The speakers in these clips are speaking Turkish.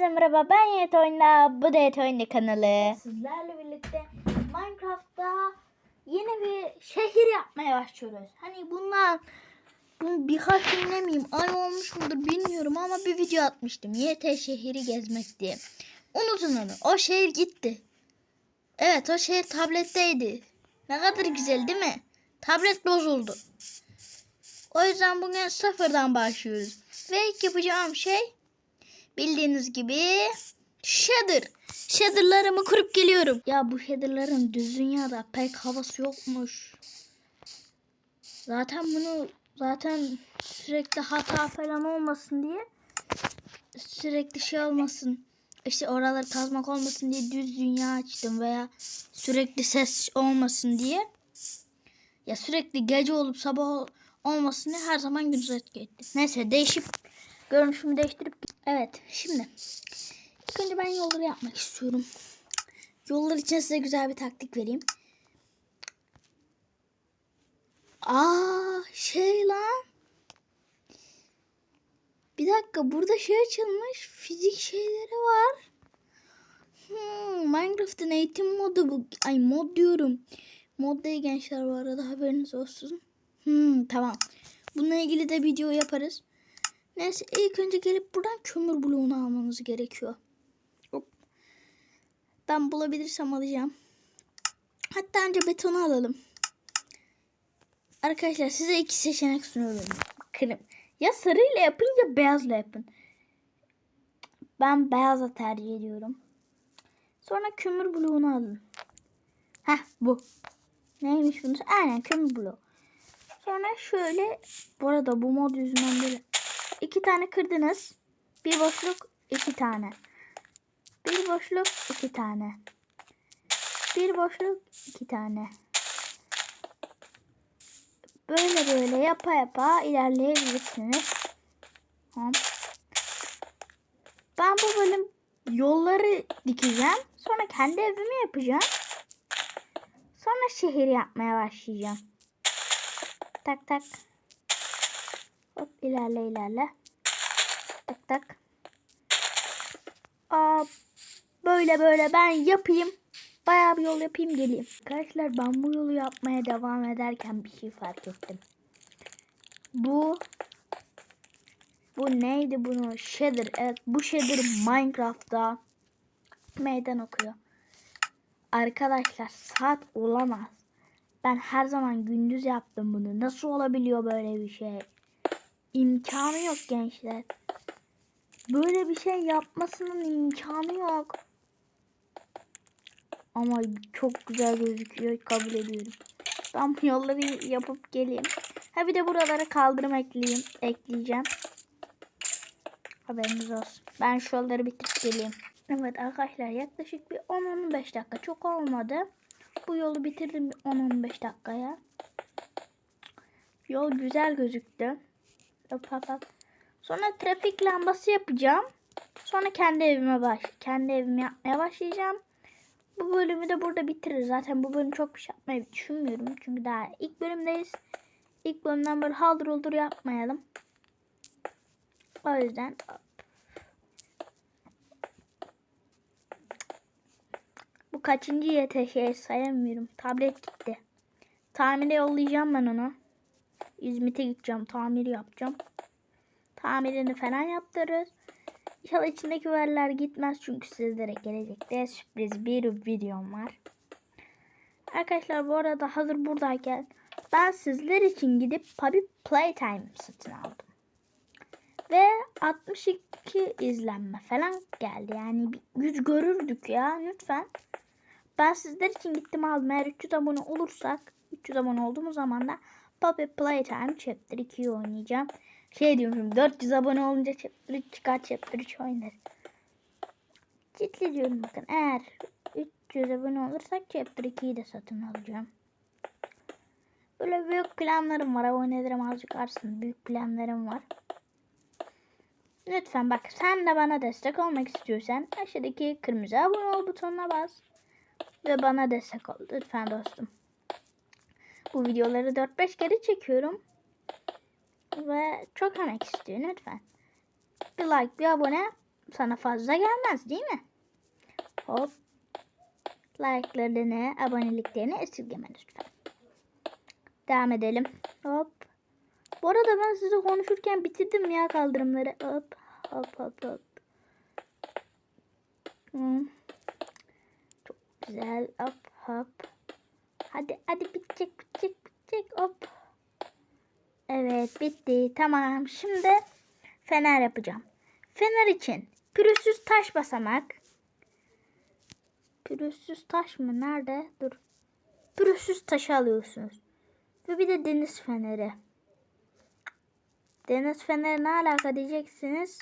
Herkese merhaba ben Yiğit Oyunda. Bu da Yiğit Oyunda kanalı. Sizlerle birlikte Minecraft'ta yeni bir şehir yapmaya başlıyoruz. Hani bundan bu birkaç gün demeyeyim ay olmuş mudur bilmiyorum ama bir video atmıştım. YT şehri gezmek diye. Unutun onu. O şehir gitti. Evet o şehir tabletteydi. Ne kadar güzel değil mi? Tablet bozuldu. O yüzden bugün sıfırdan başlıyoruz. Ve yapacağım şey bildiğiniz gibi shader. Shader'larımı kurup geliyorum. Ya bu shader'ların düz dünyada pek havası yokmuş. Zaten bunu zaten sürekli hata falan olmasın diye sürekli şey olmasın. İşte oraları kazmak olmasın diye düz dünya açtım veya sürekli ses olmasın diye. Ya sürekli gece olup sabah ol- olmasın diye her zaman gündüz etki etti. Neyse değişip görünüşümü değiştirip evet şimdi ilk önce ben yolları yapmak istiyorum. Yollar için size güzel bir taktik vereyim. Aa şey lan. Bir dakika burada şey açılmış. Fizik şeyleri var. Hmm, Minecraft'ın eğitim modu bu. Ay mod diyorum. Mod değil gençler bu arada haberiniz olsun. Hmm, tamam. Bununla ilgili de video yaparız. Neyse ilk önce gelip buradan kömür bloğunu almamız gerekiyor. Hop. Ben bulabilirsem alacağım. Hatta önce betonu alalım. Arkadaşlar size iki seçenek sunuyorum. Bakın. Ya sarıyla yapın ya beyazla yapın. Ben beyazla tercih ediyorum. Sonra kömür bloğunu alın. Heh bu. Neymiş bunun? Aynen kömür bloğu. Sonra şöyle bu arada bu mod yüzünden böyle iki tane kırdınız. Bir boşluk iki tane. Bir boşluk iki tane. Bir boşluk iki tane. Böyle böyle yapa yapa ilerleyebilirsiniz. Ben bu bölüm yolları dikeceğim. Sonra kendi evimi yapacağım. Sonra şehir yapmaya başlayacağım. Tak tak. İlerle ilerle. Tak tak. Aa, böyle böyle ben yapayım. Bayağı bir yol yapayım geleyim. Arkadaşlar ben bu yolu yapmaya devam ederken bir şey fark ettim. Bu bu neydi bunu? Shader. Evet bu Shader Minecraft'ta meydan okuyor. Arkadaşlar saat olamaz. Ben her zaman gündüz yaptım bunu. Nasıl olabiliyor böyle bir şey? İmkanı yok gençler. Böyle bir şey yapmasının imkanı yok. Ama çok güzel gözüküyor. Kabul ediyorum. Ben bu yolları yapıp geleyim. Ha bir de buralara kaldırım ekleyeyim. Ekleyeceğim. Haberiniz olsun. Ben şu yolları bitirip geleyim. Evet arkadaşlar yaklaşık bir 10-15 dakika. Çok olmadı. Bu yolu bitirdim bir 10-15 dakikaya. Yol güzel gözüktü. Hop. Sonra trafik lambası yapacağım. Sonra kendi evime baş, kendi evimi yapmaya başlayacağım. Bu bölümü de burada bitiririz. Zaten bu bölüm çok bir şey yapmayı düşünmüyorum. Çünkü daha ilk bölümdeyiz. İlk bölümden böyle haldır olur yapmayalım. O yüzden bu kaçıncı YTŞ'ye sayamıyorum. Tablet gitti. Tamire yollayacağım ben onu. İzmit'e gideceğim. Tamir yapacağım. Tamirini falan yaptırırız. İnşallah içindeki veriler gitmez çünkü sizlere gelecekte sürpriz bir videom var. Arkadaşlar bu arada hazır buradayken ben sizler için gidip Puppy Playtime satın aldım. Ve 62 izlenme falan geldi. Yani bir yüz görürdük ya lütfen. Ben sizler için gittim aldım. Eğer 300 abone olursak 300 abone olduğumuz zaman da Puppy Playtime Chapter 2'yi oynayacağım. Şey diyorum 400 abone olunca Chapter 3 çıkar Chapter 3 oynarız. Ciddi diyorum bakın eğer 300 abone olursak Chapter 2'yi de satın alacağım. Böyle büyük planlarım var. Abonelerim azıcık artsın. Büyük planlarım var. Lütfen bak sen de bana destek olmak istiyorsan aşağıdaki kırmızı abone ol butonuna bas. Ve bana destek ol. Lütfen dostum. Bu videoları 4-5 kere çekiyorum. Ve çok emek istiyor lütfen. Bir like, bir abone sana fazla gelmez değil mi? Hop. Like'larını, aboneliklerini esirgeme lütfen. Devam edelim. Hop. Bu arada ben size konuşurken bitirdim ya kaldırımları. Hop. Hop hop hop. Hmm. Çok güzel. Hop hop. Hadi hadi bitecek bitecek bitecek. Hop. Evet bitti. Tamam. Şimdi fener yapacağım. Fener için pürüzsüz taş basamak. Pürüzsüz taş mı? Nerede? Dur. Pürüzsüz taşı alıyorsunuz. Ve bir de deniz feneri. Deniz feneri ne alaka diyeceksiniz.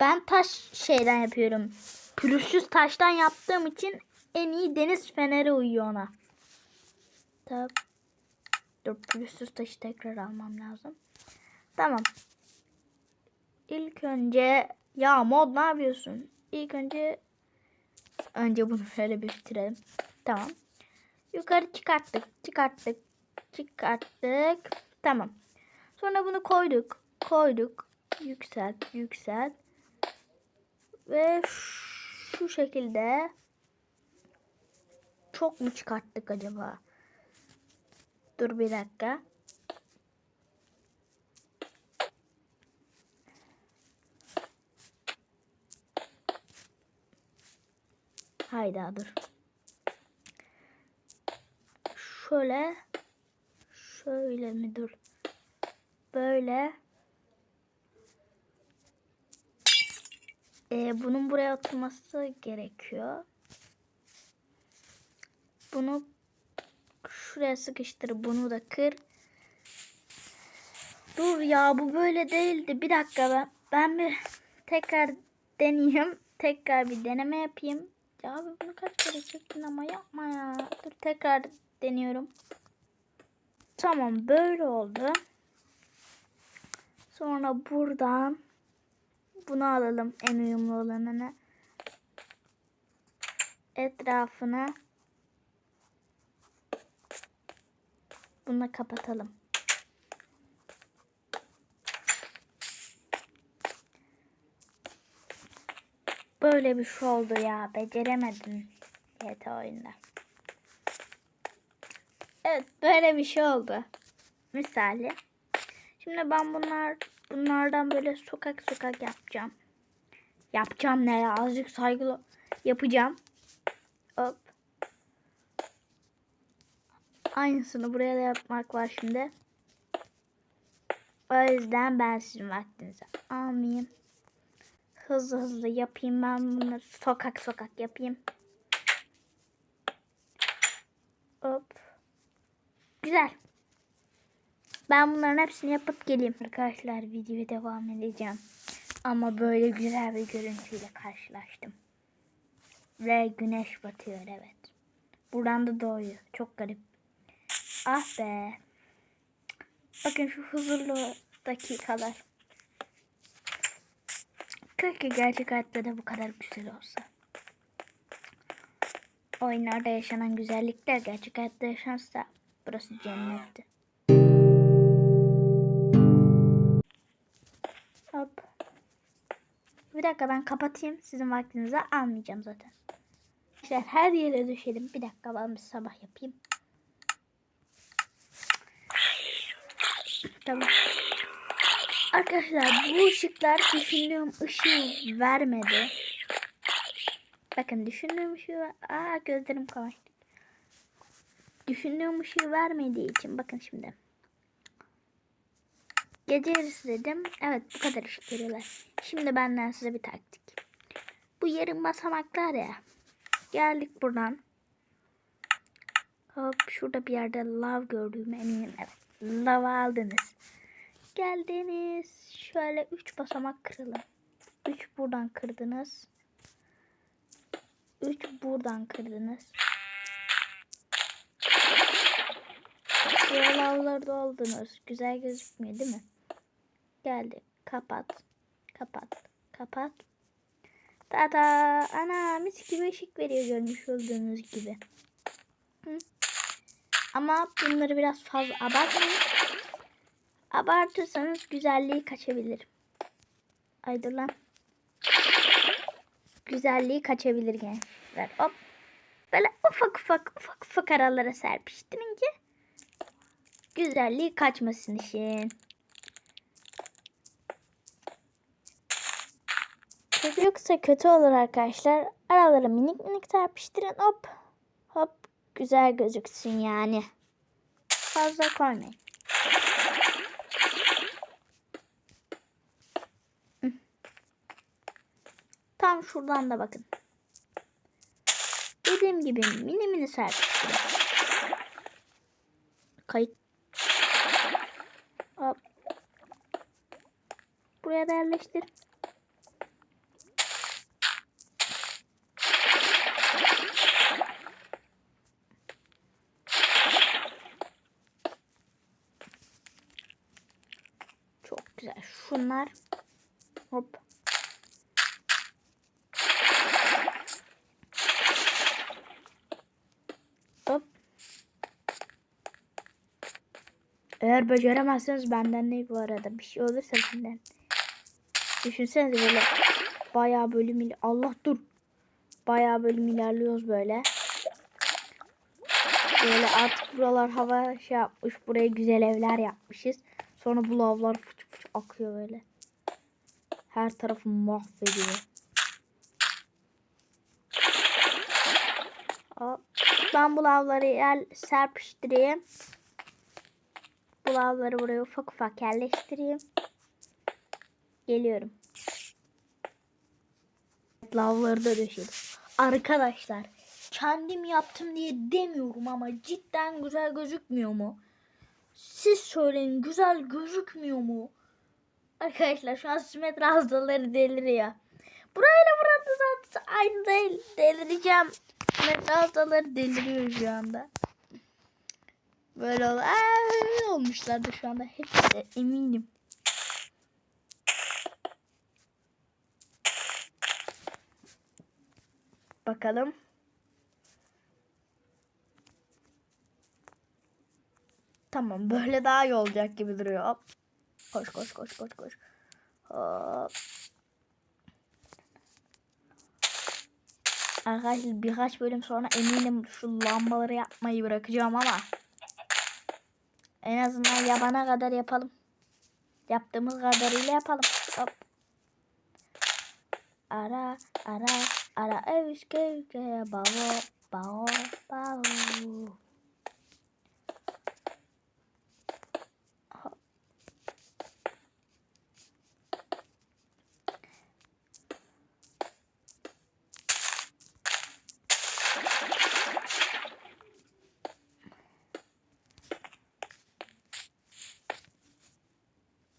Ben taş şeyden yapıyorum. Pürüzsüz taştan yaptığım için en iyi deniz feneri uyuyor ona. Tabii. Dur pürüzsüz taşı tekrar almam lazım. Tamam. İlk önce ya mod ne yapıyorsun? İlk önce önce bunu şöyle bir bitirelim. Tamam. Yukarı çıkarttık. Çıkarttık. Çıkarttık. Tamam. Sonra bunu koyduk. Koyduk. Yükselt. Yükselt. Ve şu şekilde çok mu çıkarttık acaba? Dur bir dakika. Hayda dur. Şöyle. Şöyle mi dur? Böyle. Ee, bunun buraya oturması gerekiyor. Bunu şuraya sıkıştır. Bunu da kır. Dur ya bu böyle değildi. Bir dakika ben ben bir tekrar deneyeyim. Tekrar bir deneme yapayım. Ya abi bunu kaç kere çektin ama yapma ya. Dur tekrar deniyorum. Tamam böyle oldu. Sonra buradan bunu alalım en uyumlu olanını. Etrafına bunu kapatalım. Böyle bir şey oldu ya. Beceremedim. YT oyunda. Evet böyle bir şey oldu. Misali. Şimdi ben bunlar bunlardan böyle sokak sokak yapacağım. Yapacağım ne ya? Azıcık saygılı yapacağım. Hop. Aynısını buraya da yapmak var şimdi. O yüzden ben sizin vaktinizi almayayım. Hızlı hızlı yapayım ben bunları sokak sokak yapayım. Hop. Güzel. Ben bunların hepsini yapıp geleyim. Arkadaşlar videoya devam edeceğim. Ama böyle güzel bir görüntüyle karşılaştım. Ve güneş batıyor evet. Buradan da doğuyor. Çok garip. Ah be. Bakın şu huzurlu dakikalar. Keşke gerçek hayatta da bu kadar güzel olsa. Oyunlarda yaşanan güzellikler gerçek hayatta yaşansa burası cennetti. Hop. Bir dakika ben kapatayım. Sizin vaktinizi almayacağım zaten. İşte her yere düşelim. Bir dakika ben bir sabah yapayım. Tamam. Arkadaşlar bu ışıklar düşündüğüm ışığı vermedi. Bakın düşündüğüm ışığı... Aa gözlerim kamaştı. Düşündüğüm ışığı vermediği için bakın şimdi. Gece yarısı dedim. Evet bu kadar ışık veriyorlar. Şimdi benden size bir taktik. Bu yarım basamaklar ya. Geldik buradan. Hop şurada bir yerde lav gördüğüme eminim. Evet. Lav aldınız. Geldiniz. Şöyle 3 basamak kıralım. 3 buradan kırdınız. 3 buradan kırdınız. Diğer lavları doldunuz. Güzel gözükmüyor değil mi? Geldi. Kapat. Kapat. Kapat. Tada. Ana mis gibi ışık veriyor görmüş olduğunuz gibi. Hı. Ama bunları biraz fazla abartmayın. Abartırsanız güzelliği kaçabilir. Ay lan. güzelliği kaçabilir gençler. Hop. Böyle ufak ufak ufak ufak aralara serpiştirince güzelliği kaçmasın işin. Yoksa kötü olur arkadaşlar. Aralara minik minik serpiştirin. Hop. Hop. Güzel gözüksün yani. Fazla koymayın. Tam şuradan da bakın. Dediğim gibi mini mini serpiştirin. Kayıt. Hop. Buraya da yerleştir. Çok güzel. Şunlar. Hop. Hop. Eğer beceremezseniz benden ne bu arada? Bir şey olursa benden. Düşünsenize böyle bayağı bölüm Allah dur. Bayağı bölüm ilerliyoruz böyle. Böyle artık buralar hava şey yapmış. Buraya güzel evler yapmışız. Sonra bu lavlar fıç akıyor böyle. Her tarafı mahvediyor. Ben bu lavları yer serpiştireyim. Bu lavları buraya ufak ufak yerleştireyim. Geliyorum. Lavları da döşedim. Arkadaşlar kendim yaptım diye demiyorum ama cidden güzel gözükmüyor mu? Siz söyleyin güzel gözükmüyor mu? Arkadaşlar şu an simetri hastaları deliriyor. Burayla burada zaten aynı değil. Delireceğim. Simetri hastaları deliriyor şu anda. Böyle ol olmuşlardı şu anda. Hepsi eminim. Bakalım. Tamam böyle daha iyi olacak gibi duruyor. Hop. Koş koş koş koş koş. Hop. Arkadaşlar birkaç bölüm sonra eminim şu lambaları yapmayı bırakacağım ama en azından yabana kadar yapalım. Yaptığımız kadarıyla yapalım. Hop. Ara ara ara evişke bao bao bao.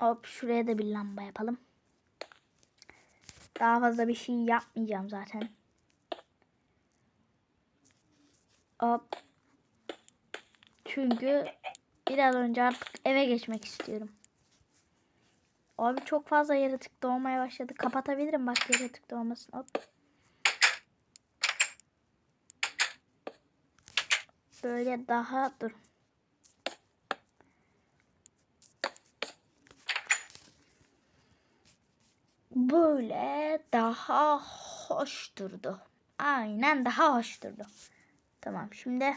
Hop şuraya da bir lamba yapalım. Daha fazla bir şey yapmayacağım zaten. Hop. Çünkü biraz önce artık eve geçmek istiyorum. Abi çok fazla yaratık doğmaya başladı. Kapatabilirim bak yaratık doğmasın. Hop. Böyle daha dur. Böyle daha hoş durdu. Aynen daha hoş durdu. Tamam şimdi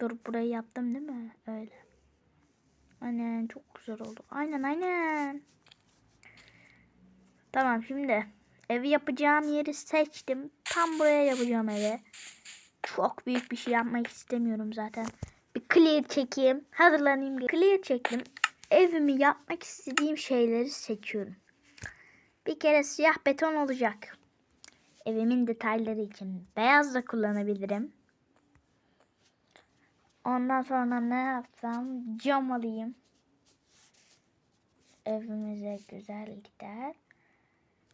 dur burayı yaptım değil mi? Öyle. Aynen çok güzel oldu. Aynen aynen. Tamam şimdi evi yapacağım yeri seçtim. Tam buraya yapacağım evi. Çok büyük bir şey yapmak istemiyorum zaten. Bir clear çekeyim. Hazırlanayım. Clear çektim. Evimi yapmak istediğim şeyleri seçiyorum. Bir kere siyah beton olacak. Evimin detayları için beyaz da kullanabilirim. Ondan sonra ne yapsam cam alayım. Evimize güzel gider.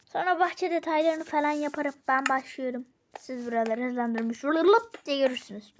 Sonra bahçe detaylarını falan yaparım. Ben başlıyorum. Siz buraları hızlandırmış. Lop diye görürsünüz.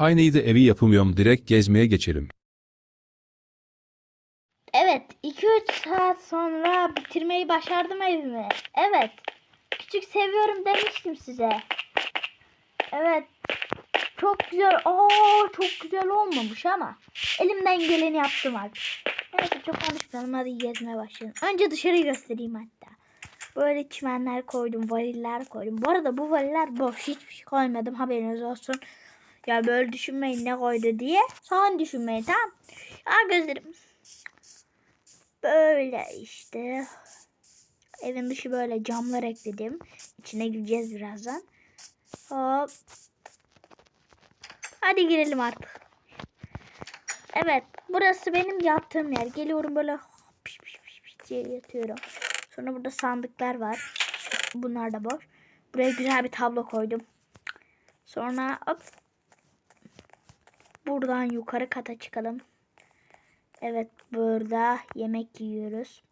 Aynıydı evi yapamıyorum direkt gezmeye geçelim. Evet 2-3 saat sonra bitirmeyi başardım evimi. Evet. Küçük seviyorum demiştim size. Evet. Çok güzel. Aa çok güzel olmamış ama elimden geleni yaptım artık. Neyse çok konuşmayalım hadi gezmeye başlayalım. Önce dışarıyı göstereyim hatta. Böyle çimenler koydum, variller koydum. Bu arada bu variller boş. Hiçbir şey koymadım haberiniz olsun. Ya böyle düşünmeyin ne koydu diye. Sonra düşünmeyin tamam. Aa gözlerim. Böyle işte. Evin dışı böyle camlar ekledim. İçine gireceğiz birazdan. Hop. Hadi girelim artık. Evet. Burası benim yattığım yer. Geliyorum böyle piş piş piş piş diye yatıyorum. Sonra burada sandıklar var. Bunlar da boş. Buraya güzel bir tablo koydum. Sonra hop. Buradan yukarı kata çıkalım. Evet burada yemek yiyoruz.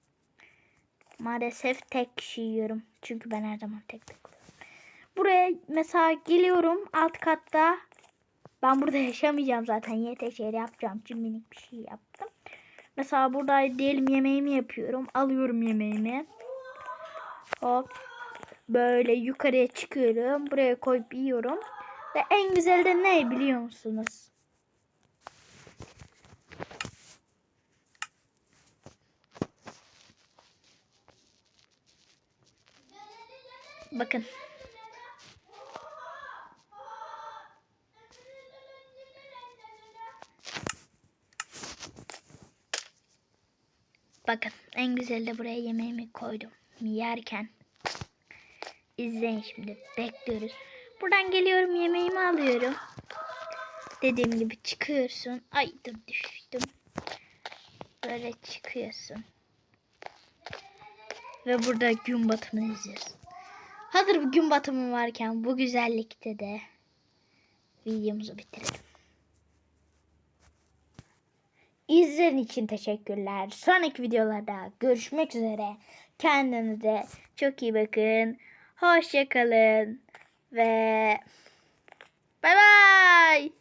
Maalesef tek kişi yiyorum. Çünkü ben her zaman tek tek. Buraya mesela geliyorum alt katta. Ben burada yaşamayacağım zaten. YT şeyleri yapacağım. Için minik bir şey yaptım. Mesela burada diyelim yemeğimi yapıyorum. Alıyorum yemeğimi. Hop. Böyle yukarıya çıkıyorum. Buraya koyup yiyorum. Ve en güzeli de ne biliyor musunuz? Bakın. Bakın en güzel de buraya yemeğimi koydum. Yerken. İzleyin şimdi. Bekliyoruz. Buradan geliyorum yemeğimi alıyorum. Dediğim gibi çıkıyorsun. Ay dur düştüm. Böyle çıkıyorsun. Ve burada gün batımını izliyorsun. Hazır bir gün batımı varken bu güzellikte de videomuzu bitirelim. İzlediğiniz için teşekkürler. Sonraki videolarda görüşmek üzere. Kendinize çok iyi bakın. Hoşçakalın. Ve bay bay.